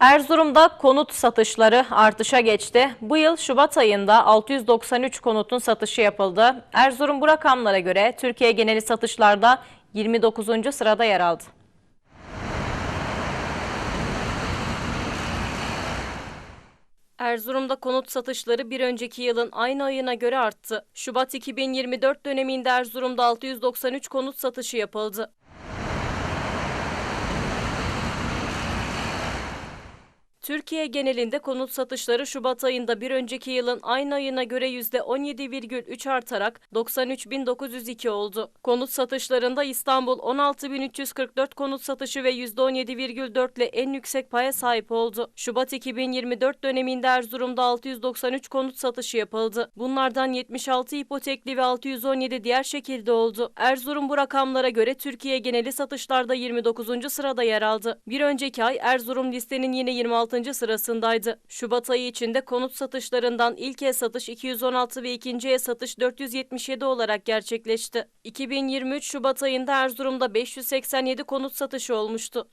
Erzurum'da konut satışları artışa geçti. Bu yıl Şubat ayında 693 konutun satışı yapıldı. Erzurum bu rakamlara göre Türkiye geneli satışlarda 29. sırada yer aldı. Erzurum'da konut satışları bir önceki yılın aynı ayına göre arttı. Şubat 2024 döneminde Erzurum'da 693 konut satışı yapıldı. Türkiye genelinde konut satışları Şubat ayında bir önceki yılın aynı ayına göre %17,3 artarak 93.902 oldu. Konut satışlarında İstanbul 16.344 konut satışı ve %17,4 ile en yüksek paya sahip oldu. Şubat 2024 döneminde Erzurum'da 693 konut satışı yapıldı. Bunlardan 76 ipotekli ve 617 diğer şekilde oldu. Erzurum bu rakamlara göre Türkiye geneli satışlarda 29. sırada yer aldı. Bir önceki ay Erzurum listenin yine 26 sırasındaydı. Şubat ayı içinde konut satışlarından ilk el satış 216 ve ikinci el satış 477 olarak gerçekleşti. 2023 Şubat ayında Erzurum'da 587 konut satışı olmuştu.